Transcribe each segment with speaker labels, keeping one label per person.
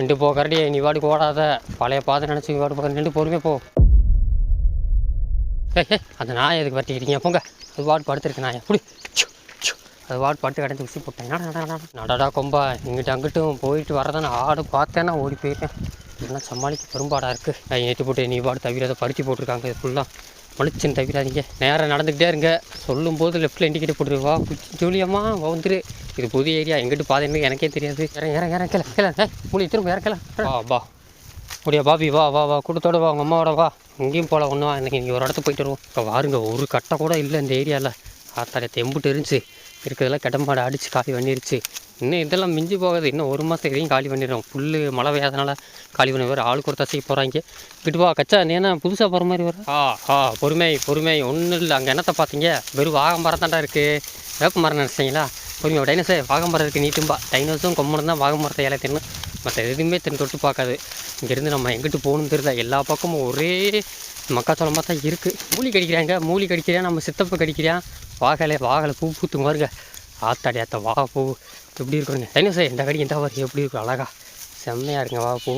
Speaker 1: நின்று போ கரடி. நீ வாடுக்கு ஓடாத. பழைய பாதை நினச்சி நீ வாட்டு போக நின்று பொறுமையாக போ. ஏய் அந்த நாய் எதுக்கு வரட்டிக்கிறீங்க போங்க. அது வாட்டு படுத்துருக்கு நான் எப்படி அது வாட்டு படுத்து கிடந்து உசி போட்டேன். என்ன நடடா கொம்பா. இங்கிட்ட அங்கிட்டும் போயிட்டு வரதான் ஆடு பார்த்தேன்னா ஓடி போயிட்டேன் இதெல்லாம் சமாளிக்க பெரும்பாடாக இருக்குது நான் ஏற்றி போட்டு நீ வாடு தவிர அதை பருத்தி போட்டிருக்காங்க இது ஃபுல்லாக மனுஷன் தவிராதீங்க நேராக நடந்துக்கிட்டே இருங்க. சொல்லும்போது லெஃப்ட்டில் இண்டிகேட்டர் போட்டுருவா ஜூலியம்மா வந்துரு. இது புது ஏரியா. எங்கிட்டு பாதைன்னு எனக்கே தெரியாது. இறங்க இறங்க இறக்கல கிள மூலி திரும்ப இறக்கலாம். வா வா. முடியா பாபி வா வா வா. கூட்டத்தோட வா உங்கள் அம்மாவோட வா. எங்கேயும் போகல ஒன்றும் இன்னைக்கு நீங்கள் ஒரு இடத்துக்கு போயிட்டு வருவோம். இப்போ வாருங்க. ஒரு கட்டை கூட இல்லை இந்த ஏரியாவில் ஆத்தாலே தெம்புட்டு இருந்துச்சு இருக்கிறதெல்லாம் கடம்பாடு அடித்து காலி பண்ணிருச்சு. இன்னும் இதெல்லாம் மிஞ்சி போகாது. இன்னும் ஒரு மாதம் இதையும் காலி பண்ணிடுறோம். புல் மழை பெய்யாதனால காலி பண்ணி வேறு ஆளுக்கு ஒரு தசைக்கு போகிறாங்க இங்கிட்டு வா கச்சா நீ என்ன புதுசாக போகிற மாதிரி வர? ஆ ஆ பொறுமை பொறுமை. ஒன்றும் இல்லை. அங்கே என்னத்தை பார்த்தீங்க வெறும் வாகமரம் தாண்டா இருக்குது வேப்ப மரம் நினச்சிங்களா? பொறுமை டைனோஸே வாகமரம் இருக்குது நீட்டும்பா. டைனோஸும் கொம்மரம் தான் வாகமரத்தை இலை தின்னு மற்ற எதுவுமே தின்னு தொட்டு பார்க்காது. இங்கேருந்து நம்ம எங்கிட்டு போகணும்னு தெரியல. எல்லா பக்கமும் ஒரே மக்காச்சோளமாக தான் இருக்குது மூலி கடிக்கிறாங்க மூலி கடிக்கிறியா நம்ம சித்தப்ப கடிக்கிறியா வாகலை வாகலை பூ பூத்து பாருங்க. ஆத்தாடி ஆத்தா வா பூ எப்படி இருக்குங்க சார் இந்த கடிக்கு எந்த வரும் எப்படி இருக்கும் அழகா. செம்மையாக இருக்குங்க வா பூ.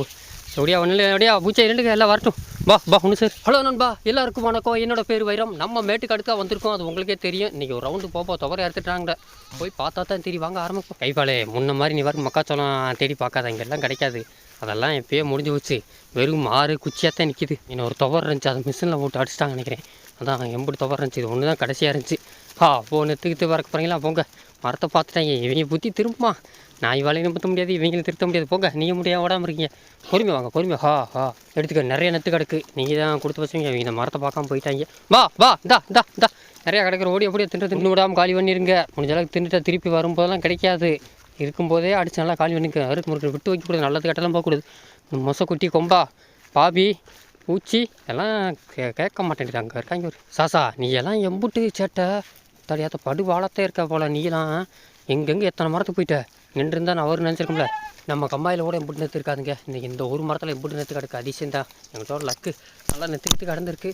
Speaker 1: எப்படியா ஒன்றும் எப்படியா பூச்சா ரெண்டுங்க எல்லாம் வரட்டும். வா பா ஒன்று சார். ஹலோ நண்பா எல்லாருக்கும் வணக்கம். என்னோட பேர் வைரம். நம்ம மேட்டுக்கு அடுக்கா வந்திருக்கோம். அது உங்களுக்கே தெரியும். இன்றைக்கி ஒரு ரவுண்டு போப்போ துவரை எடுத்துட்டாங்க போய் பார்த்தா தான் தெரிய வாங்க ஆரம்பிப்போம். கைப்பாலே முன்ன மாதிரி நீ வர மக்காச்சோளம் தேடி பார்க்காத. இங்கெல்லாம் கிடைக்காது. அதெல்லாம் எப்பயே முடிஞ்சு போச்சு. வெறும் மாறு குச்சியாக தான் நிற்கிது இன்னும் ஒரு துவர் இருந்துச்சு. அதை மிஷினில் போட்டு அடிச்சிட்டாங்க நினைக்கிறேன். அதான் எப்படி துவர் இருந்துச்சு. இது ஒன்று தான் கடைசியாக இருந்துச்சு. ஆ போ நெத்துக்கிட்டு வரக்க போகிறீங்களா போங்க. மரத்தை பார்த்துட்டாங்க. இவங்க புத்தி திரும்புமா? நான் இவாளையும் நிறுத்த முடியாது. இவங்களும் திருத்த முடியாது. போங்க. நீங்கள் முடியாது ஓடாமல் இருக்கீங்க? பொறுமை வாங்க பொறுமை ஹா ஹா. எடுத்துக்க. நிறைய நெத்து கிடக்கு. நீங்கள் தான் கொடுத்து வச்சுங்க இவங்க இந்த மரத்தை பார்க்காம போயிட்டாங்க. வா வா இந்தா இந்தா இந்தா. நிறையா கிடக்கிற ஓடி அப்படியே தின்று தின்னு விடாமல் காலி பண்ணிருங்க. முடிஞ்ச அளவுக்கு தின்னுட்டா திருப்பி வரும்போதெல்லாம் கிடைக்காது. இருக்கும்போதே அடிச்சு நல்லா காலி பண்ணி அறுக்கு முறுக்கு விட்டு வைக்கக்கூடாது நல்லது கட்டெல்லாம் போகக்கூடாது மொசை குட்டி கொம்பா பாபி பூச்சி எல்லாம் கே கேட்க மாட்டேங்குது அங்கே இருக்காங்க ஒரு சாசா நீ எல்லாம் எம்புட்டு சேட்டை. தடியாத்த படு வாழத்தே இருக்க போல நீலாம் எங்கெங்கே எத்தனை மரத்துக்கு போயிட்ட? நின்றுருந்தா நான் அவரு நினச்சிருக்கோம்ல. நம்ம கம்பாயில் கூட எம்புட்டு நிறுத்திருக்காதுங்க. இன்றைக்கி இந்த ஒரு மரத்தில் எம்புட்டு நிறுத்து கிடக்கு அதிசயம் தான் எங்கள்கிட்ட லக்கு. நல்லா நிறுத்திக்கிட்டு கடந்திருக்கு.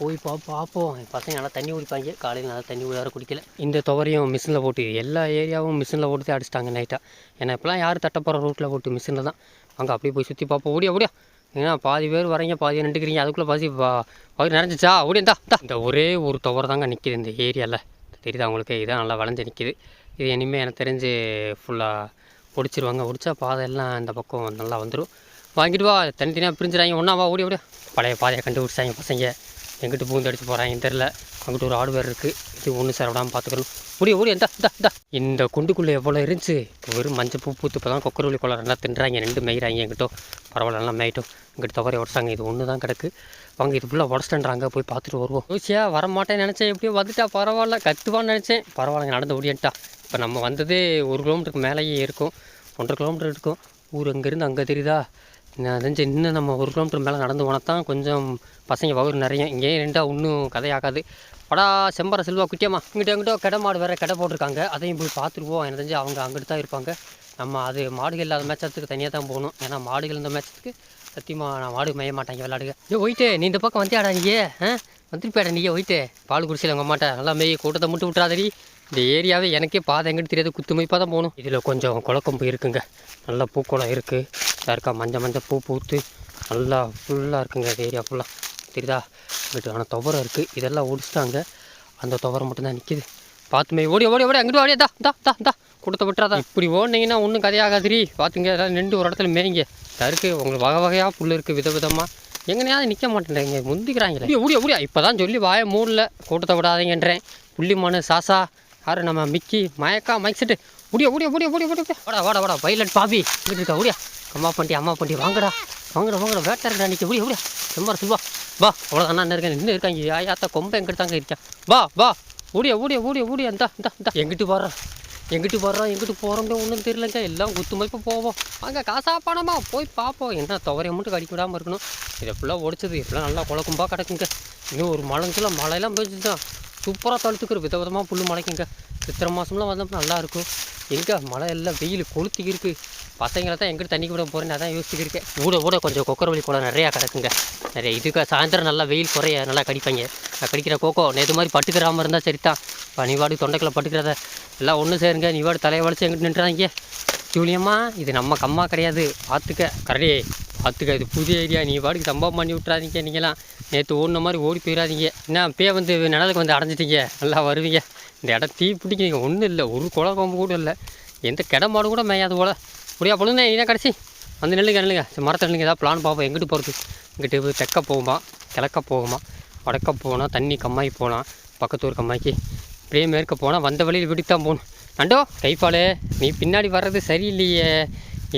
Speaker 1: போய் பா பார்ப்போம் என் பசங்க நல்லா தண்ணி குடிப்பாங்க. காலையில் நல்லா தண்ணி வேறு குடிக்கல. இந்த துவரையும் மிஷினில் போட்டு எல்லா ஏரியாவும் மிஷினில் போட்டு தான் அடிச்சிட்டாங்க நைட்டாக ஏன்னா இப்போலாம் யார் தட்ட போகிற ரூட்டில் போட்டு மிஷினில் தான். அங்கே அப்படியே போய் சுற்றி பார்ப்போம் ஓடியா ஓடியா. ஏன்னா பாதி பேர் வரீங்க பாதி நின்றுக்கிறீங்க அதுக்குள்ளே பாதி பகுதி பாதி நிறைஞ்சிச்சா ஓடியா இந்த ஒரே ஒரு துவரை தாங்க நிற்கிது இந்த ஏரியாவில் தெரியுதா உங்களுக்கு? இதான் நல்லா வளைஞ்சு நிற்கிது இது இனிமேல் எனக்கு தெரிஞ்சு ஃபுல்லாக ஒடிச்சிருவாங்க. ஒடிச்சா பாதை எல்லாம் இந்த பக்கம் நல்லா வந்துடும் வாங்கிட்டு வா. தனித்தனியாக பிரிஞ்சுறாங்க ஒன்றா வா ஓடி ஓடியா. பழைய பாதையை கண்டுபிடிச்சாங்க பசங்க. எங்கிட்டு பூந்து அடிச்சு போகிறாங்கன்னு தெரில. அங்கிட்டு ஒரு ஆடு வேறு இருக்குது இது ஒன்று சார் விடாமல் பார்த்துக்கணும் ஓடி ஓடி எந்த இந்த இந்த. இந்த குண்டுக்குள்ளே எவ்வளோ இருந்துச்சு? வெறும் மஞ்சள் பூ பூத்து இப்போ தான் கொக்கரவள்ளி குளம் நல்லா தின்றாங்க. ரெண்டு மேய்கிறாங்க எங்கிட்டோ. பரவாயில்ல நல்லா மேய்ட்டும். இங்கிட்ட துவரை உடச்சாங்க. இது ஒன்று தான் கிடக்கு. வாங்க இது ஃபுல்லாக உடச்சிட்டுறாங்க போய் பார்த்துட்டு வருவோம். யோசியா வரமாட்டேன்னு நினச்சேன். எப்படியோ வந்துட்டா. பரவாயில்ல கத்துவான்னு நினச்சேன். பரவாயில்லைங்க நடந்து ஓடியன்ட்டா. இப்போ நம்ம வந்ததே ஒரு கிலோமீட்டருக்கு மேலேயே இருக்கும். ஒன்றரை கிலோமீட்டர் இருக்கும். ஊர் அங்கேருந்து அங்கே தெரியுதா? நான் தெரிஞ்சு இன்னும் நம்ம ஒரு கிலோமீட்டர் மேலே நடந்து போனால் தான் கொஞ்சம் பசங்க வகுறு நிறைய இங்கேயே ரெண்டா ஒன்றும் கதையாகாது. படா செம்பர செல்வா குட்டியம்மா. இங்கிட்ட எங்கிட்ட கடை மாடு வேறு கடை போட்டிருக்காங்க. அதையும் போய் பார்த்துருவோம் எனக்கு தெரிஞ்சு அவங்க அங்கிட்டு தான் இருப்பாங்க. நம்ம அது மாடுகள் இல்லாத மேட்சத்துக்கு தனியாக தான் போகணும். ஏன்னா மாடுகள் இந்த மேட்சத்துக்கு சத்தியமாக நான் மாடு மேய மாட்டாங்க விளாடுங்க ஏ ஒயிட்டு நீ இந்த பக்கம் வந்தியாடா நீயே? ஆ? வந்துருப்பியாடா நீயே ஒயிட்டு? பால் குடிச்சில உங்கள் மாட்டேன் நல்லா மேய் கூட்டத்தை மட்டும் விட்றாதடி இந்த ஏரியாவே எனக்கே பாதை எங்கிட்டு தெரியாது. குத்துமைப்பாக தான் போகணும். இதில் கொஞ்சம் குழக்கம்பு இருக்குங்க. நல்லா பூக்குளம் இருக்குது இருக்கா மஞ்சள் மஞ்சள் பூ பூத்து நல்லா ஃபுல்லாக இருக்குங்க இந்த ஏரியா ஃபுல்லாக தெரியுதா? இங்கிட்டு ஆனால் துவரம் இருக்குது இதெல்லாம் ஒடிச்சிட்டாங்க. அந்த துவரம் மட்டும்தான் நிற்கிது பார்த்துமே ஓடி ஓடி ஓடி அங்கிட்டு ஓடியா தா தா தா தா. கொடுத்த விட்டுறாதா. இப்படி ஓடினீங்கன்னா ஒன்றும் கதையாகாதிரி பார்த்துங்க எல்லாம் நின்று ஒரு இடத்துல மேய்ங்க. தருக்கு உங்களுக்கு வகை வகையாக புல் இருக்குது வித விதமாக எங்கனையாவது நிற்க மாட்டேங்கிறீங்க முந்திக்கிறாங்களே. ஓடியா ஓடியா இப்போ தான் சொல்லி வாய மூடல. கூட்டத்தை விடாதீங்கன்றேன். புள்ளி மனு சாசா. யாரு நம்ம மிக்கி மயக்கா மைக் செட்டு முடிய முடிய முடிய ஓடியா வாடா வாடா வாடா பைலட் பாபி. இங்கிட்டு இருக்கா? முடியா அம்மா பண்டி அம்மா பண்ணி வாங்கடா. வாங்கடா வாங்கடா. வேட்டை இருக்கா நிற்க ஓடியா ஓடியா. சும்மா செல்வா வா அவ்வளோதான் இருக்கேன் இன்னும் இருக்காங்க. யாத்தா கொம்பை எங்கிட்டு தாங்க இருக்கேன் வா வா. ஓடிய ஓடியா ஓடியா ஓடியா. இந்தா இந்தா இந்தா. எங்கிட்டு வர்றோம் எங்கிட்டு வர்றோம் எங்கிட்டு போகிறோம்னு ஒன்றும் தெரியலங்க. எல்லாம் குத்து மதிப்பு போவோம். அங்கே காசா பணமா? போய் பார்ப்போம் என்ன துவரையை மட்டும் கடிக்க விடாமல் இருக்கணும். இதை ஃபுல்லாக ஒடிச்சது இப்பெல்லாம் நல்லா குழக்கும்பா கிடக்குங்க. இன்னும் ஒரு மழைஞ்சில மழையெல்லாம் பெஞ்சுது தான் சூப்பராக தளத்துக்கு வித விதமாக புல் முளைக்குங்க சித்திரை மாதம்லாம் வந்தப்போ நல்லாயிருக்கும் எங்கே மழை எல்லாம் வெயில் கொளுத்தி இருக்குது பசங்களை தான் எங்கிட்ட தண்ணி விட போகிறேன்னு அதான் யோசிச்சுக்கிருக்கேன் ஊட ஊட கொஞ்சம் கொக்கரவள்ளி குளம் நிறையா கிடக்குங்க. நிறைய இதுக்கு சாயந்தரம் நல்லா வெயில் குறைய நல்லா கடிப்பாங்க. நான் கடிக்கிற கோக்கோ நேற்று மாதிரி பட்டுக்கிறாமல் இருந்தால் சரிதான். இப்போ நீ வாடு பட்டுக்கிறத எல்லாம் ஒன்று சேருங்க. நீவாடு தலையை வளைச்சு எங்கிட்ட நின்றாங்க ஜூலியம்மா இது நம்ம கம்மா கிடையாது. பார்த்துக்க. கரடே. பார்த்துக்க இது புதிய ஏரியா நீ பாட்டுக்கு சம்பவம் பண்ணி விட்றாதீங்க நீங்களாம் நேற்று ஓடின மாதிரி ஓடி போயிடாதீங்க என்ன அப்பயே வந்து நிழலுக்கு வந்து அடைஞ்சிட்டீங்க. நல்லா வருவீங்க. இந்த இடம் தீ பிடிக்கிறீங்க ஒன்றும் இல்லை. ஒரு குளம் கொம்பு கூட இல்லை. எந்த கிடமாடு கூட மேயாது போல். முடியா பொழுது நீ தான் கடைசி? வந்து நெல்லுங்க நெல்லுங்க. மரத்தை நெல்லுங்க. ஏதாவது பிளான் பார்ப்போம். எங்கிட்டு போகிறது இங்கிட்டு போய் தெற்க போகுமா கிழக்க போகுமா வடக்க போனால் தண்ணி கம்மாய் போகலாம் பக்கத்து ஊர் கம்மாய்க்கு. இப்படியே மேற்க போனால் வந்த வழியில் வீட்டுக்கு தான் போகணும். நண்டோ கைப்பாலே நீ பின்னாடி வர்றது சரியில்லையே.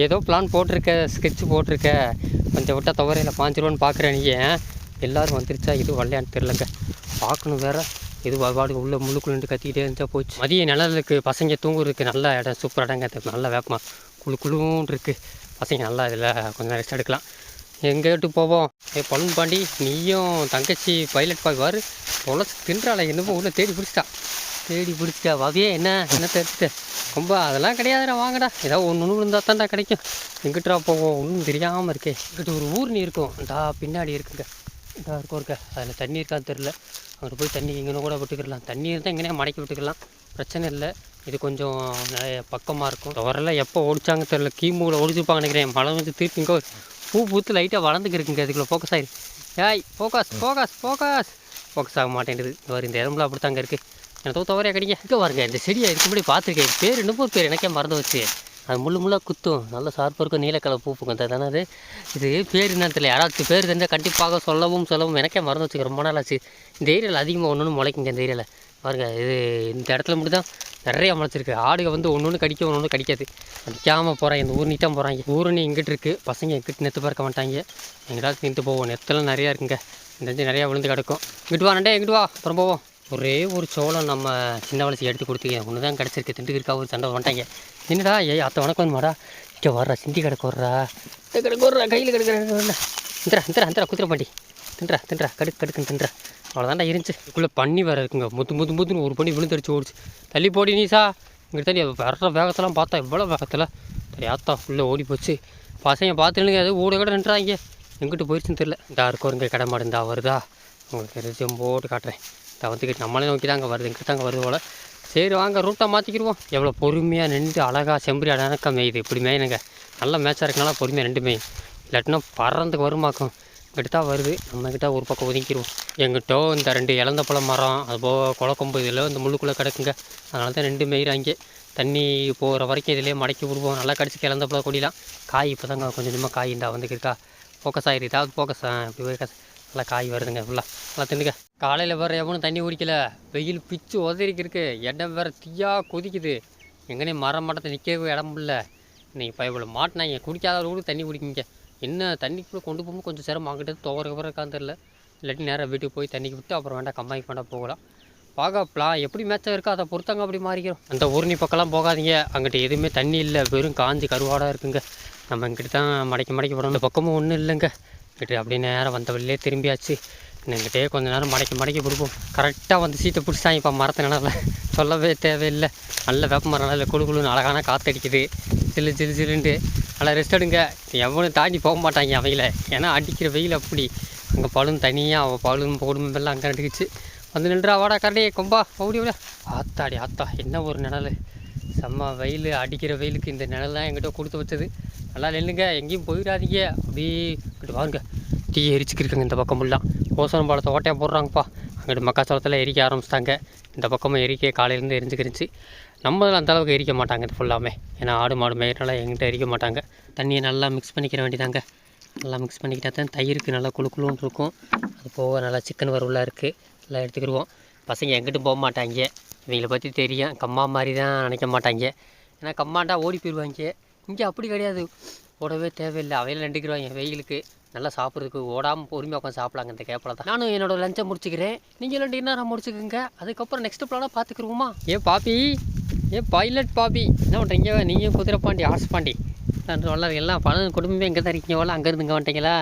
Speaker 1: ஏதோ பிளான் போட்டிருக்க ஸ்கெட்ச் போட்டிருக்க. கொஞ்சம் விட்டால் துவரையில் பாஞ்சிருவோன்னு பார்க்குறேன் நீ எல்லோரும் வந்துருச்சா? இது வரலையான்னு தெரிலங்க பார்க்கணும் வேறு. இது பாடு உள்ள முள்ளுக்குள்ளே கத்திக்கிட்டே இருந்தால் போச்சு. மதிய நிழலுக்கு பசங்க தூங்குறதுக்கு நல்ல இடம் சூப்பர் இடங்க. அது நல்ல வேப்பமா. குழு குழுன்னு இருக்குது பசங்க நல்லா இதில் கொஞ்சம் ரெஸ்ட் எடுக்கலாம். எங்கிட்டு போவோம். ஏ பலூன் பாண்டி நீயும் தங்கச்சி பைலட் பாய் வாரு தொலைச்சி தின்றாள என்னமோ உள்ளே தேடி பிடிச்சிட்டா. தேடி பிடிச்சிட்டா வாவியே என்ன? என்ன தெரிஞ்சுட்ட ரொம்ப அதெல்லாம் கிடையாதுடா வாங்கடா. ஏதாவது ஒன்று ஒன்று இருந்தால் தான்டா கிடைக்கும். எங்கிட்டா போவோம்? ஒன்றும் தெரியாமல் இருக்கே. இங்கிட்ட ஒரு ஊர்னி இருக்கும். டா பின்னாடி இருக்குங்க. இதாக இருக்கும் இருக்க. அதில் தண்ணி இருக்கான்னு தெரில அங்கிட்டு போய் தண்ணி எங்கே கூட விட்டுக்கிடலாம். தண்ணி இருந்தால் எங்கேனே மடக்கி விட்டுக்கலாம் பிரச்சனை இல்லை. இது கொஞ்சம் நிறைய பக்கமாக இருக்கும். துவரெல்லாம் எப்போ ஓடிச்சாங்க தெரில கீமூவில் ஒடிச்சுப்பாங்க நினைக்கிறேன். மழை வந்து திருப்பி இங்கே பூ பூத்து லைட்டாக வளர்ந்துக்கிருக்குங்க அதுக்குள்ளே ஃபோக்கஸ் ஆயிரு. ஏய் ஃபோக்கஸ் ஃபோக்கஸ் ஃபோக்கஸ் ஃபோக்கஸ் ஆக மாட்டேங்குது. இந்த இந்த இடம்லாம் அப்படி தாங்க இருக்குது எனக்கு தோ தவறையாக கிடைங்க இங்கே பாருங்க இந்த செடியை இதுக்கு முன்னாடி பார்த்துருக்கேன். பேர் இன்னும் பேர் எனக்கே மறந்து வச்சு அது முள்ளு முள்ளாக குத்தும். நல்ல சார்பாக இருக்கும் நீலக்கலர் பூ பூக்கும். அது தானே அது இது பேர் என்னன்னு தெரியல. யாராச்சும் பேர் தெரிஞ்சால் கண்டிப்பாக சொல்லவும் சொல்லவும். எனக்கே மறந்து வச்சுக்க ரொம்ப நாள் ஆச்சு. இந்த ஏரியாவில் அதிகமாக ஒன்று ஒன்று முளைக்குங்க இந்த ஏரியாவில் பாருங்கள் இது இந்த இடத்துல மட்டும் தான் நிறைய முளைச்சிருக்கு. ஆடுக வந்து ஒன்று ஒன்று கடிக்க ஒன்று ஒன்று கடிக்காது. கடிக்காமல் போகிறாங்க இந்த ஊர் நீட்டாக போகிறாங்க ஊரணி இங்கிட்டு இருக்குது பசங்க எங்கிட்டு நெத்து பார்க்க மாட்டாங்க. எங்கிட்டாவது நின்று போவோம். நெத்தெல்லாம் நிறையா இருக்குங்க. இந்த நிறையா விழுந்து கிடக்கும். இங்கிட்டு வா நண்டே இங்கிட்டு வா. அப்புறம் போவோம். ஒரே ஒரு சோளம் நம்ம சின்ன வளர்ச்சி எடுத்து கொடுத்தீங்க. ஒன்று தான் கிடச்சிருக்கு. திண்டு ஒரு சண்டை வந்துட்டாங்க என்னடா ஏய் அத்தை வணக்கம் வந்துமாடா இங்கே வர்றா சிந்தி கிடக்கு வர்றா. கிடக்கு வர்றா கையில் கிடக்குறா இந்திரா இந்திரா இந்திரா குதிரை பாண்டி. தின்றா தின்றா கடுக்கு கடுக்குன்னு தின்றா. அவ்வளோதாண்டா இருந்துச்சு. இதுக்குள்ளே பண்ணி வேறு இருக்குங்க. முத்து முத்து முத்துன்னு ஒரு பண்ணி விழுந்தடிச்சு ஓடிச்சு. தள்ளி போடி நீசா. இங்கிட்ட தள்ளி வர்ற வேகத்தெல்லாம் பார்த்தா இவ்வளோ வேகத்தில். தெரியாத்தா ஃபுல்லாக ஓடி போச்சு. பசங்க பார்த்துருங்க அது ஓட கூட நின்றாங்க. எங்கிட்டு போயிடுச்சுன்னு தெரில இந்த இருக்கோருங்க கடை மாடு. இந்தா வருதா? உங்களுக்கு ரெசியம் போட்டு காட்டுறேன். தவிர்த்துக்கிட்டு நம்மளே நோக்கி தாங்க வருது. எங்கிட்ட அங்கே வருது போல். சரி வாங்க ரூட்டை மாற்றிக்கிடுவோம் எவ்வளோ பொறுமையாக நின்று அழகாக செம்பரி அடக்க மேயுது இப்படி மேயுனுங்க நல்ல மேட்சாக இருக்கனால பொறுமையாக ரெண்டு மேயும் இல்லாட்டினா பறந்துக்கு வருமாக்கும். இங்கிட்ட தான் வருது. நம்மக்கிட்ட ஒரு பக்கம் ஒதுக்கிடுவோம் எங்கிட்டோ இந்த ரெண்டு இழந்த பழம் மரம் அது போக குளக்கொம்பு இதில் இந்த முள்ளுக்குள்ளே கிடக்குங்க. அதனால தான் ரெண்டு மேயிறாங்க தண்ணி போகிற வரைக்கும் இதிலே மடக்கி விடுவோம். நல்லா கடிச்சு இழந்த பழம் கொடிலாம். காய் இப்போ தாங்க கொஞ்சம் கொஞ்சமாக காய் இந்தா வந்துக்கிருக்கா. ஃபோக்கஸ் ஆகிரு ஏதாவது ஃபோக்கஸ் இப்படி ஃபோக்கஸ் நல்லா காய் வருதுங்க ஃபுல்லாக நல்லா தின்னுங்க காலையில் வேறு எவனும் தண்ணி குடிக்கல. வெயில் பிச்சு உதறிக்கு இடம் வேறு தீயா கொதிக்குது. எங்கனே மரம் மட்டத்தை நிற்கவே இடம் இல்லை. இன்னைக்கு பைபிள் மாட்டினாங்க. குடிக்காதவர்களுக்கு தண்ணி குடிக்குங்க. என்ன தண்ணிக்குள்ளே கொண்டு போகும்போது கொஞ்சம் சிரமம். அங்கிட்டு துவர கவர இருக்கான்னு தெரில இல்லாட்டி நேராக வீட்டுக்கு போய் தண்ணிக்கு விட்டு அப்புறம் வேண்டாம் கம்மாய்க்கு வேண்டாம் போகலாம். பார்க்கலாம் எப்படி மேட்சம் இருக்கோ அதை பொறுத்தாங்க அப்படி மாறிக்கிறோம். அந்த ஊர்னி பக்கம்லாம் போகாதீங்க. அங்கிட்ட எதுவுமே தண்ணி இல்லை. வெறும் காஞ்சி கருவாடாக இருக்குங்க. நம்ம இங்கிட்ட தான் மடக்கி மடக்கி போடணும். இந்த பக்கமும் ஒன்றும் இல்லைங்க. இங்கிட்ட அப்படியே நேரம் வந்த வழியிலே திரும்பியாச்சு. நின்றுட்டே கொஞ்ச நேரம் மடக்கி மடக்கி கொடுப்போம். கரெக்டாக வந்து சீட்டை பிடிச்சாங்க இப்போ மரத்து நிலவில் சொல்லவே தேவையில்லை. நல்ல வேப்ப மரம் நல்ல குழு குழுன்னு அழகான காற்றடிக்குது ஜில்லு ஜில்லு ஜில்லுன்ட்டு. நல்லா ரெஸ்ட் எடுங்க. எவனும் தாண்டி போக மாட்டாங்க அவங்கள. ஏன்னா அடிக்கிற வெயில் அப்படி. அங்கே பழும் தனியாக அவள் பழும் போடும் எல்லாம் அங்கே நடுக்குச்சு வந்து நின்றா வாடா கரடி கொம்பா. ஓடி விட ஆத்தாடி ஆத்தா. என்ன ஒரு நிழல். செம்ம வெயில் அடிக்கிற வெயிலுக்கு இந்த நிழல் எங்கிட்ட கொடுத்து வச்சது. நல்லா நில்லுங்க எங்கேயும் போயிடாதீங்க. அப்படியே இங்கிட்டு பாருங்க தீ எரிச்சுக்கிருக்குங்க இந்த பக்கம் ஃபுல்லாக ஓசோன் பாலத்தை ஓட்டையாக போடுறாங்கப்பா. அங்கிட்டு மக்காச்சோளத்தில் எரிக்க ஆரம்பிச்சிட்டாங்க. இந்த பக்கமும் எரிக்க காலையிலேருந்து எரிஞ்சுக்கிருச்சு நம்ம அந்த அளவுக்கு எரிக்க மாட்டாங்க இது ஃபுல்லாமே. ஏன்னா ஆடு மாடு மேயிறனால எங்கிட்ட எரிக்க மாட்டாங்க. தண்ணியை நல்லா மிக்ஸ் பண்ணிக்கிற வேண்டியதாங்க. நல்லா மிக்ஸ் பண்ணிக்கிட்டா தான் தயிருக்கு நல்லா குளு குளுன்னு இருக்கும். அது போக நல்லா சிக்கன் வறுவலாக இருக்குது எல்லாம் எடுத்துக்கிடுவோம். பசங்க எங்கிட்டும் போக மாட்டாங்க. இவங்களை பற்றி தெரியும். கம்மா மாதிரி தான் நினைக்க மாட்டாங்க. ஏன்னா கம்மாண்டா ஓடி போயிடுவாங்க. இங்கே அப்படி கிடையாது. ஓடவே தேவையில்லை. அவையில் நின்றுக்கிடுவாங்க வெயிலுக்கு. நல்லா சாப்பிட்றதுக்கு ஓடாமல் பொறுமையாக உட்காந்து சாப்பிடலாங்க இந்த கேப்பில் தான். நானும் என்னோடய லஞ்சை முடிச்சுக்கிறேன். நீங்கள் ரெண்டு டின்னரை முடிச்சுக்கோங்க. அதுக்கப்புறம் நெக்ஸ்ட் பிளானாக பார்த்துக்குருவோமா ஏன் பாப்பி. ஏன் பைலட் பாப்பி. என்ன பண்ணுறீங்க நீங்கள் குதிரை பாண்டி ஹார்ஸ் பாண்டி. நான் எல்லாம் பணம் குடும்பமே இங்கே தான் இருக்கீங்க போல. அங்கேருந்து இங்கே வந்துட்டீங்களா?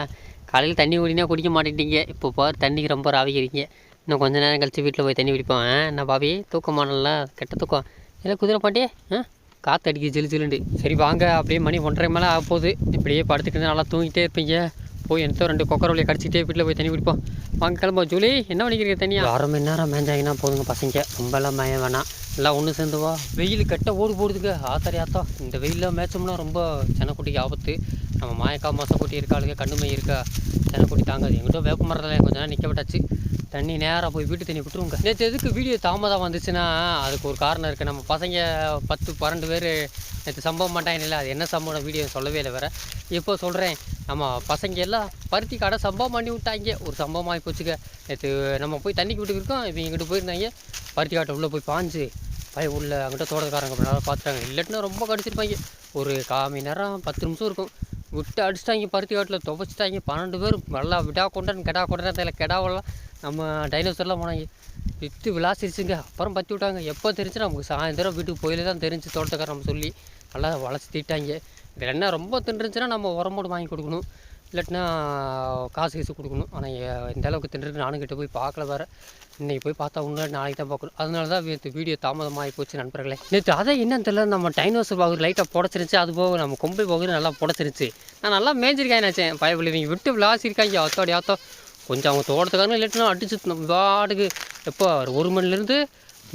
Speaker 1: காலையில் தண்ணி குடினா குடிக்க மாட்டேங்கிட்டீங்க இப்போ பார் தண்ணிக்கு ரொம்ப ராவிக்கிறீங்க. இன்னும் கொஞ்ச நேரம் கழிச்சு வீட்டில் போய் தண்ணி பிடிப்போம் ஆ, என்ன பாபி தூக்கமானல கெட்ட தூக்கம். இல்லை குதிரை பாட்டி ஆ காற்று அடிக்க ஜிலு ஜிலுண்டு சரி வாங்க. அப்படியே மணி ஒன்றரை மேலே ஆக போகுது. இப்படியே படுத்துக்கிட்டு நல்லா தூங்கிட்டே இருப்பீங்க. போய் எனத்தோ ரெண்டு கொக்கரவழியை கடிச்சிக்கிட்டே வீட்டில் போய் தண்ணி பிடிப்போம் வாங்க கிளம்போ ஜூலி என்ன பண்ணிக்கிறீங்க தண்ணியாக அரை மணி நேரம் மேஞ்சாங்கன்னா போதுங்க பசங்க. ரொம்பலாம் மய வேணாம். எல்லாம் ஒன்று சேர்ந்து வா. வெயில் கட்ட ஓடு போடுதுங்க. ஆத்தரி ஆத்தா. இந்த வெயிலில் மேய்ச்சோம்னா ரொம்ப செனக்குட்டிக்கு ஆபத்து. நம்ம மாயக்கா மாதம் குட்டி இருக்காளுங்க கண்ணுமை இருக்கா? செனக்குட்டி தாங்காது எங்கிட்ட வேப்ப மரத்தில் கொஞ்ச நேரம் நிற்க விட்டாச்சு. தண்ணி நேராக போய் வீட்டு தண்ணி விட்டுருங்க நேற்று எதுக்கு வீடியோ தாமதம் வந்துச்சுன்னா அதுக்கு ஒரு காரணம் இருக்குது நம்ம பசங்க பத்து பன்னெண்டு பேர் நேற்று சம்பவம் மாட்டாங்க இல்லை அது என்ன சம்பவம் வீடியோ சொல்லவே இல்லை வேறு. இப்போ சொல்கிறேன் நம்ம பசங்க எல்லாம் பருத்தி கடை சம்பவம் பண்ணி விட்டாங்க. ஒரு சம்பவம் ஆகி போச்சுக்க நேற்று நம்ம போய் தண்ணிக்கு விட்டு இருக்கோம் இப்போ இங்கிட்டு போயிருந்தாங்க. பருத்தி காட்டை உள்ளே போய் பாஞ்சு பய உள்ள அங்கிட்ட தோட்டக்காரங்க அப்படி நல்லா பார்த்துட்டாங்க இல்லட்டினா ரொம்ப கடிச்சிருப்பாங்க. ஒரு கால் மணி நேரம் பத்து நிமிஷம் இருக்கும். விட்டு அடிச்சிட்டாங்க பருத்தி காட்டில் துவைச்சிட்டாங்க. பன்னெண்டு பேர் நல்லா விடா கொண்டான்னு கெடா கொண்டான்னு தெரியல கெடாவெல்லாம் நம்ம டைனோசர்லாம் போனாங்க. விட்டு விளாசிருச்சுங்க. அப்புறம் பற்றி விட்டாங்க. எப்போ தெரிஞ்சு நமக்கு சாயந்தரம் வீட்டுக்கு போயில தான் தெரிஞ்சு தோட்டக்காரன் நம்ம சொல்லி நல்லா வளைச்சி தீட்டாங்க. இதில் என்ன ரொம்ப தின்றுச்சுன்னா நம்ம உரம் போட்டு வாங்கி கொடுக்கணும். இல்லாட்டினா காசு கீசு கொடுக்கணும். ஆனால் இந்த அளவுக்கு தின்றுருக்கு நானும் கிட்ட போய் பார்க்கல வேறு. இன்றைக்கி போய் பார்த்தா உன்னாடி நாளைக்கு தான் பார்க்கணும். அதனால தான் நேற்று வீடியோ தாமதமாகி போச்சு நண்பர்களே. நேற்று அதை என்னன்னு தெரியல. நம்ம டைனோசர் பகுதி லைட்டாக புடச்சிருந்துச்சு. அது போக நம்ம கொம்பை பகுதி நல்லா புடச்சிருச்சு நான் நல்லா மேய்ஞ்சிருக்கேன் நினச்சேன். பயப்பிள்ளை விட்டு விளாசிருக்காங்க. அத்தோடைய அத்தோ கொஞ்சம் அவங்க தோட்டத்துக்காரங்க இல்லாட்டினா அடிச்சு பாடுக்கு எப்போ ஒரு மணிலேருந்து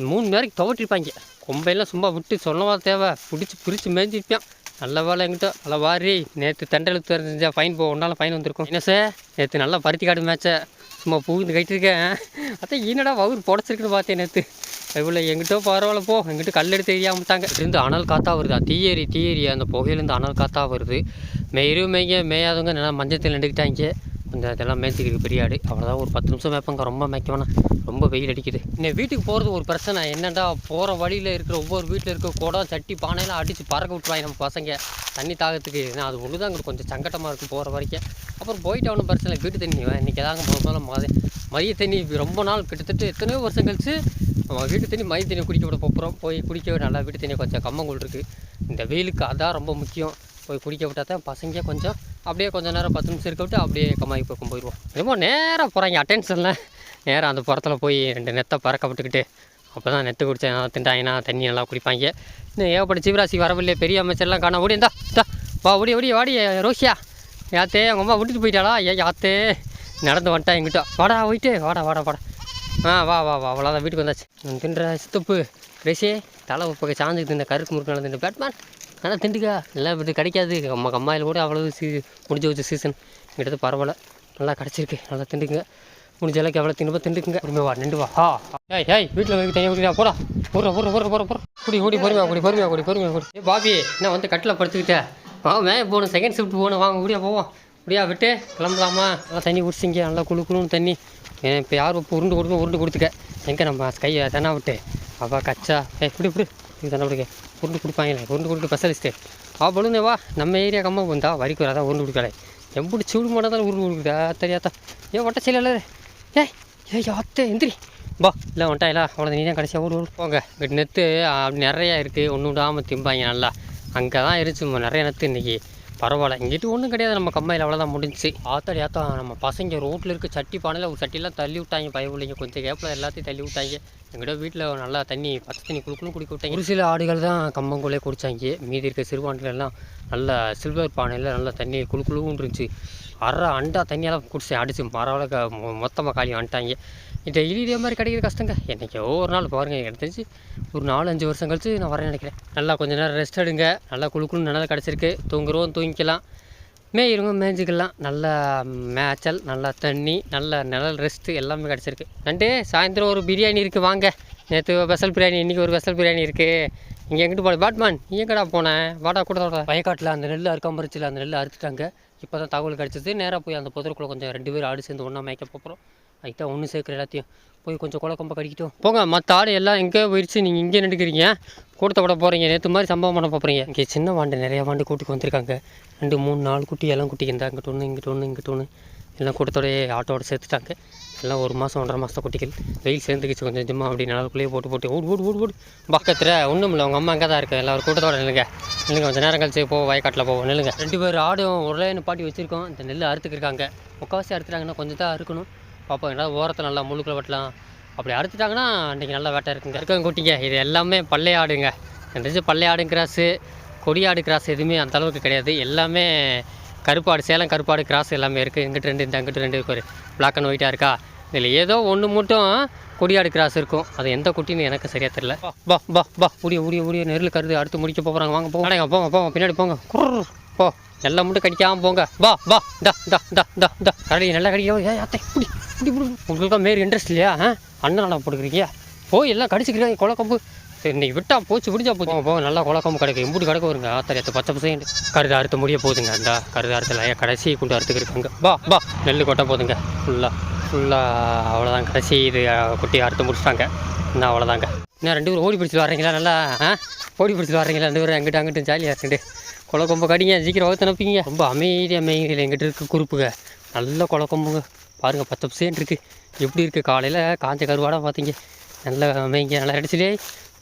Speaker 1: மூணு மணி வரைக்கும் துவட்டிருப்பாங்க. கொம்பையெல்லாம் சும்மா விட்டு சொல்லவா தேவை. பிடிச்சி பிரித்து மேய்ஞ்சிருப்பான் நல்ல வேலை எங்கிட்ட. நல்லா வாரி. நேற்று தண்டலுக்கு தெரிஞ்சா ஃபைன் போ. ஒன்றால் ஃபைன் வந்திருக்கும். என்ன சார்? நேற்று நல்லா பருத்தி காடு மேட்சை சும்மா பூந்து கட்டிருக்கேன். அதான் என்னடா வவுர் புடச்சிருக்குன்னு பார்த்தேன் நேற்று இவ்வளோ எங்கிட்ட பரவாயில்ல போ. எங்கிட்ட கல் எடுத்து தெரியாமட்டாங்க இருந்து அனல் காத்தா வருதா. தீயேரி தீயேரி அந்த புகையிலேருந்து அனல் காத்தா வருது. மேயும் மேய்ங்க மேயாதவங்க நல்லா மஞ்சத்தில் நின்றுக்கிட்டாங்க. கொஞ்சம் இதெல்லாம் மேய்ச்சிக்கிட்டு பெரிய ஆடு. அவ்வளோதான் ஒரு பத்து நிமிஷம் மேய்ப்பாங்க ரொம்ப மேய்க்க வேணாம் ரொம்ப வெயில் அடிக்குது. இன்னும் வீட்டுக்கு போகிறது ஒரு பிரச்சனை. என்னென்னா போகிற வழியில் இருக்கிற ஒவ்வொரு வீட்டில் இருக்கிற குடம் சட்டி பானையெல்லாம் அடித்து பறக்க விட்டுருவாங்க நம்ம பசங்க. தண்ணி தாகத்துக்கு. ஏன்னா அது ஒன்று தான் கொஞ்சம் சங்கட்டமாக இருக்குது போகிற வரைக்கும். அப்புறம் போயிட்டு ஒன்றும் பிரச்சனை வீட்டு தண்ணி இன்றைக்கி ஏதாங்க முதல்ல மத மதிய தண்ணி ரொம்ப நாள் கிட்டத்தட்ட எத்தனையோ வருஷம் கழிச்சு நம்ம வீட்டு தண்ணி மதிய தண்ணி குடிக்க விட போகிறோம் போய் குடிக்கவே நல்லா வீட்டு தண்ணி கொஞ்சம் கம்மங்கூழ் இருக்குது இந்த வெயிலுக்கு அதான் ரொம்ப முக்கியம். போய் குடிக்க விட்டால் தான் பசங்க கொஞ்சம் அப்படியே கொஞ்சம் நேரம் பத்து நிமிஷம் இருக்க விட்டு அப்படியே கம்மாயி பக்கம் போயிடுவோம். ரொம்ப நேராக போகிறாங்க அட்டென்ஷனில் நேராக அந்த புறத்தில் போய் ரெண்டு நெத்தை பறக்க விட்டுக்கிட்டு அப்போ தான் நெத்து குடித்தேன் திண்டாங்கன்னா தண்ணி நல்லா குடிப்பாங்க. இன்னும் ஏகப்பட்ட சிவராசி வரவில்லை பெரிய அமைச்சர்லாம் காண ஓடி இந்தா இந்தா. வா ஓடி ஓடி வாடி ரோஷியா. யாத்தே அவங்க அம்மா விட்டுட்டு போயிட்டாளா? ஏ யாத்தே. நடந்து வந்துட்டா எங்கிட்ட வாடா போயிட்டு. வாடா வாடா வாடா. ஆ வா வா வா. அவ்வளோதான் வீட்டுக்கு வந்தாச்சு. தின்ற சித்தப்பு ரேஷே தலை உப்பக்க சாஞ்சுக்கு இந்த கருக்கு முறுக்கு நடந்து பேட்மேன் ஆனால் திண்டுக்கா? எல்லாம் இப்படி கிடைக்காது. நம்ம கம்மாயில் கூட அவ்வளோ சீ முடிஞ்சு வச்ச சீசன் கிட்டத்தட்ட பரவாயில்ல. நல்லா கிடச்சிருக்கு. நல்லா திண்டுக்குங்க. முடிஞ்ச அளவுக்கு எவ்வளோ திண்டுப்போ திண்டுக்குங்க. பொறுமை வா நின்று வா. ஆ. ஏய் ஏய் வீட்டில் வந்து தனியாக குடிடா போடா. போடுற போடுற போடுற போடுற போடுற. குடி கூடி பொறுமையா குடி பொறுமையா குடி பொறுமையா குடி. ஏ பாபி என்ன வந்து கட்டில் படுத்துக்கிட்டேன் வா மே போகணும். செகண்ட் ஷிஃப்ட் போகணும். வாங்க முடியா போவோம். முடியா விட்டு கிளம்பலாமா? நல்லா தண்ணி குடிச்சிங்க. நல்லா குளு குழுன்னு தண்ணி. இப்போ யார் இப்போ உருண்டு கொடுக்கணும் உருண்டு கொடுத்துக்க. எங்கே நம்ம கையை தெனா விட்டு. அப்பா கச்சா. ஏய் இப்படி இப்படி இது தானே பிடிக்க உருண்டு கொடுப்பாங்களே உருண்டு கொடுத்து ஸ்பெஷலிஸ்ட்டு ஆ பழுனே வா நம்ம ஏரியா கம்மா வந்தா வரிக்கு வராதான் உருண்டு கொடுக்கலை. எப்படி சூடு மாட்டா தான் உருண்டு கொடுக்குதா தெரியாதா ஏன் ஒட்ட செய்யல ஏய் ஏய் யாத்தே எந்திரி. பா இல்லை வந்துட்டாயிலா அவ்வளோ நீ தான் கடைசியாக ஊர் ஊர் போங்க. நெத்து அப்படி நிறையா இருக்குது ஒன்று விடாமல் திம்பாங்க நல்லா. அங்கே தான் இருந்துச்சு நிறைய நெத்து இன்றைக்கி பரவாயில்ல. இங்கிட்டு ஒன்றும் கிடையாது. நம்ம கம்மாயில் அவ்வளோதான் முடிஞ்சு ஆத்தாடி ஆத்தா நம்ம பசங்க ரோட்டில் இருக்க சட்டி பானையில் ஒரு சட்டிலாம் தள்ளி விட்டாங்க. பயவில்லைங்க கொஞ்சம் கேப்பில் எல்லாத்தையும் தள்ளி விட்டாங்க. எங்கிட்ட வீட்டில் நல்லா தண்ணி பச்சை தண்ணி குழுக்குன்னு குடிக்க விட்டாங்க. ஒரு சில ஆடுகள் தான் கம்பங்குள்ளே குடித்தாங்க மீதி இருக்க சிறுபான்கள் எல்லாம் சில்வர் பானையில் நல்லா தண்ணி குழு இருந்துச்சு. அரை அண்டா தண்ணியெல்லாம் குடிச்சு அடிச்சு மரவளவு மொத்தமாக காலி வந்துட்டாங்க. டெய்லி இதே மாதிரி கிடைக்கிற கஷ்டங்க. என்றைக்கோ ஒரு நாள் பாருங்கள் எனக்கு தெரிஞ்சு ஒரு நாலு அஞ்சு வருஷம் கழிச்சு நான் வரேன் நினைக்கிறேன். நல்லா கொஞ்சம் நேரம் ரெஸ்ட் எடுங்க. நல்லா குழுக்குன்னு நல்லா கிடச்சிருக்கு. தூங்குறோம் தூங்கிக்கலாம். மேயிருங்க மேய்ஞ்சிக்கலாம் நல்ல மேய்ச்சல் நல்லா தண்ணி நல்ல நிழல் ரெஸ்ட்டு எல்லாமே கிடச்சிருக்கு. நண்டு சாயந்தரம் ஒரு பிரியாணி இருக்குது வாங்க. நேற்று ஸ்பெஷல் பிரியாணி இன்றைக்கி ஒரு ஸ்பெஷல் பிரியாணி இருக்குது இங்கே எங்கிட்டு போன? பேட்மேன் நீ எங்கடா போனேன் வாடா கூட வாடா. வயக்காட்டில் அந்த நெல் அறுக்காமரிச்சில் அந்த நெல் அறுத்துட்டாங்க. இப்போ தான் தகவல் கிடச்சிது. நேராக போய் அந்த புதருக்குள்ளே கொஞ்சம் ரெண்டு பேர் ஆடு சேர்ந்து ஒன்றா மேய்க்க போகிறோம் அதுதான் ஒன்று சேர்க்குற எல்லாத்தையும். போய் கொஞ்சம் குழக்கம்ப கடிக்கிட்டோம் போங்க மற்ற ஆடு எல்லாம் எங்கே போயிடுச்சு நீங்கள் இங்கே நின்றுக்கிறீங்க கூட்டத்தை விட போகிறீங்க நேற்று மாதிரி சம்பவம் பண்ண போகிறீங்க இங்கே சின்ன வாண்டு நிறையா வாண்டு கூட்டுக்கு வந்திருக்காங்க. ரெண்டு மூணு நாலு குட்டி எல்லாம் குட்டி இருந்தால் இங்கிட்ட ஒன்று இங்கிட்ட ஒன்று இங்கிட்ட ஒன்று எல்லாம் கூட்டத்தோடய ஆட்டோட சேர்த்துட்டாங்க. எல்லாம் ஒரு மாதம் ஒன்றரை மாதம் குட்டிகள். வெயில் சேர்ந்துக்கிச்சு. கொஞ்சம் கொஞ்சமாக அப்படி நிலவுக்குள்ளேயே போட்டு போட்டு ஓடு ஓடு ஓடு ஓடு. பக்கத்தில் ஒன்றும் இல்லை. உங்கள் அம்மா அங்கே தான் இருக்குது எல்லாம் ஒரு கூட்டத்தோட நில்லுங்க. நில்லுங்க. கொஞ்சம் நேரம் கழிச்சு போவோம் வயக்காட்டில் போவோம் நில்லுங்க. ரெண்டு பேர் ஆடும் ஒரே பாட்டி வச்சுருக்கோம். இந்த நெல் அறுத்துக்கிருக்காங்க. முக்கால்வாசி அறுத்துட்டாங்கன்னா கொஞ்சம் தான் அறுக்கணும். பார்ப்போம் என்ன ஓரத்தில் நல்லா முழுக்கில் வெட்டலாம். அப்படி அறுத்துட்டாங்கன்னா அன்றைக்கி நல்லா வேட்டை இருக்குங்க. இருக்க குட்டிங்க இது எல்லாமே பள்ளை ஆடுங்க. எனக்கு பள்ளை ஆடு கிராஸு கொடியாடு கிராஸ் எதுவுமே அந்த அளவுக்கு கிடையாது. எல்லாமே கருப்பாடு சேலம் கருப்பாடு கிராஸ் எல்லாமே இருக்குது இங்கிட்டு ரெண்டு இந்த அங்கிட்டு ரெண்டு இருக்கு ஒரு பிளாக் அண்ட் ஒயிட்டாக இருக்கா? இதில் ஏதோ ஒன்று மட்டும் கொடியாடு கிராஸ் இருக்கும். அது எந்த குட்டின்னு எனக்கு சரியாக தெரியல. பா பா பா பா முடிய முடிய நெருள் கருது அடுத்து முடிக்க போகிறாங்க வாங்க போங்க. போங்க போங்க பின்னாடி போங்க. குர் போ. எல்லாம் மட்டும் கடிக்காமல் போங்க. பா பா டா டா டா டா டா. கடை நல்லா கடிக்கோ ஏ அத்தை இப்படி இப்படி இப்படி உங்களுக்கு மாரி இன்ட்ரெஸ்ட் இல்லையா ஆ? அண்ணன் நல்லா போட்டுக்கிறீங்க. போய் எல்லாம் கடிச்சிக்கிறாங்க குளக்கம்பு சரி இன்னைக்கு விட்டா போச்சு முடிஞ்சா போச்சு. போக நல்லா குளக்கம்பு கிடைக்கும் எம்பூடி கிடக்க வருங்க ஆத்தரியத்தை பச்சை பசங்க கருது அறுத்து முடிய போதுங்க அந்த கருது அறுத்துல கடைசி கொண்டு அறுத்துக்கு பா பா நெல் கொட்ட போதுங்க. ஃபுல்லாக ஃபுல்லாக அவ்வளோதான் கடைசி இது குட்டி அறுத்து முடிச்சிட்டாங்க. இன்னும் அவ்வளோதாங்க இன்னும் ரெண்டு பேரும் ஓடி பிடிச்சிட்டு வர்றீங்களா நல்லா? ஆ? ஓடி பிடிச்சிட்டு வர்றீங்களா ரெண்டு பேரும்? எங்கிட்ட அங்கிட்ட ஜாலியாக இருக்குது குளக்கொம்பு கடிங்க சீக்கிரம் வகுத்து அனுப்பிங்க. ரொம்ப அமைதியாக மேய்கிறீங்க எங்கிட்ட இருக்க குறுப்புங்க நல்ல குளக்கொம்புங்க பாருங்கள் பச்சை பசேன் இருக்குது எப்படி இருக்குது காலையில்? காஞ்ச கருவாடாக பார்த்தீங்க. நல்லா மேய்ங்க நல்லா அடிச்சுலே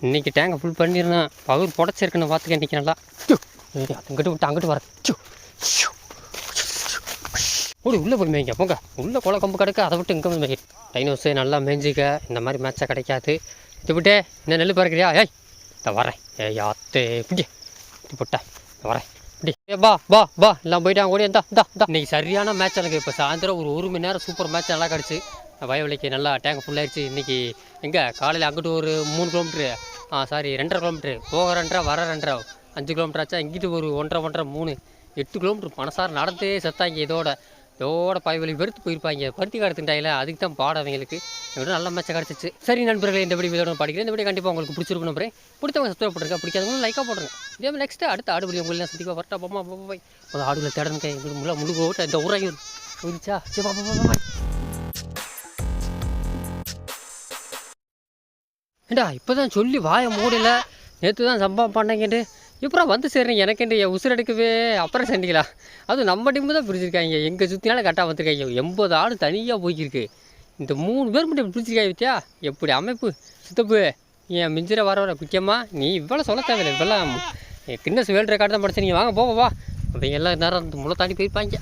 Speaker 1: இன்றைக்கி டேங்கை ஃபுல் பண்ணிடணும். பகுர் புடச்சிருக்குன்னு பார்த்துக்க இன்றைக்கி நல்லா. ச்சோ, அங்கிட்டு விட்டு அங்கிட்டு வரேன் ச்சோ, ஓடி உள்ளே போய் மேய்ங்க போங்க. உள்ளே கொலை கம்பு கிடக்கு அதை விட்டு இங்கே போய் மேய்ங்க டைனோஸு நல்லா மேய்ஞ்சிக்க. இந்த மாதிரி மேட்சாக கிடைக்காது. இது விட்டே என்ன நெல் பறக்கிறியா? ஏய் இந்த வரேன். ஏய் யாத்தே இப்படி இது வரேன். வா வா பா பா எல்லாம் போயிட்டாங்க ஓடி இந்தா இந்தா இந்தா. இன்னைக்கு சரியான மேட்ச் எனக்கு. இப்போ சாயந்தரம் ஒரு ஒரு மணி நேரம் சூப்பர் மேட்ச் நல்லா கிடச்சி. வயவலைக்கு நல்லா டேங்க் ஃபுல்லாகிடுச்சு இன்றைக்கி எங்கே? காலையில் அங்கிட்டு ஒரு மூணு கிலோமீட்ரு ஆ சாரி ரெண்டரை கிலோமீட்ரு போக ரெண்டரை வர ரெண்டரை. அஞ்சு கிலோமீட்டர் ஆச்சா இங்கிட்டு ஒரு ஒன்றரை ஒன்றரை மூணு. எட்டு கிலோமீட்டர் பணசார் நடந்தே செத்தாங்க இதோட. இதோட பாய்வலி வெறுத்து போயிருப்பாங்க. பருத்தி கடத்துட்டாயில அதுக்கு தான் பாடம் அவங்களுக்கு. இவ்வளோ நல்ல மேட்சாக கிடச்சிச்சு. சரி நண்பர்களே இந்த வீடியோ இதோட படிக்கிறேன். இந்த வீடியோ கண்டிப்பாக உங்களுக்கு பிடிச்சிருக்கும் பிடிச்சவங்க பிடித்தவங்க போட்டுருக்கா பண்ணுங்க பிடிக்காதவங்க லைக்காக போடுறேன் இதே மாதிரி நெக்ஸ்ட்டு அடுத்த ஆடு வீடியோ உங்களுக்கு சந்திப்பா வரட்டா போமா போய் ஒரு ஆடுகளை தேடணும் எங்களுக்கு முள்ள முழுக்க ஓட்ட இந்த உரையும். புரிச்சா சரி பாப்பா பாப்பா ஏண்டா இப்போ தான் சொல்லி வாய மூடல. நேற்று தான் சம்பவம் பண்ணேங்கட்டு இப்போ வந்து சேர்றீங்க எனக்கெண்டு என் அப்புறம் செஞ்சிங்களா அதுவும் நம்ம டீமு தான் பிடிச்சிருக்காங்க. எங்கள் சுற்றினாலும் கரெக்டாக வந்திருக்காங்க. எண்பது ஆடு தனியாக போய்க்கிருக்கு. இந்த மூணு பேர் மட்டும் பிடிச்சிருக்காய் வித்தியா? எப்படி அமைப்பு? சுத்தப்பு என் மிஞ்சிர வர வர முக்கியமாக நீ இவ்வளோ சொல்ல தேவையில்லை. இவ்வளோ கின்னஸ் வேல்ட் ரெக்கார்டு தான் படிச்சு. நீங்கள் வாங்க போவா வா. அவங்க எல்லாம் நேரம் முளை தாண்டி போயிருப்பாங்க.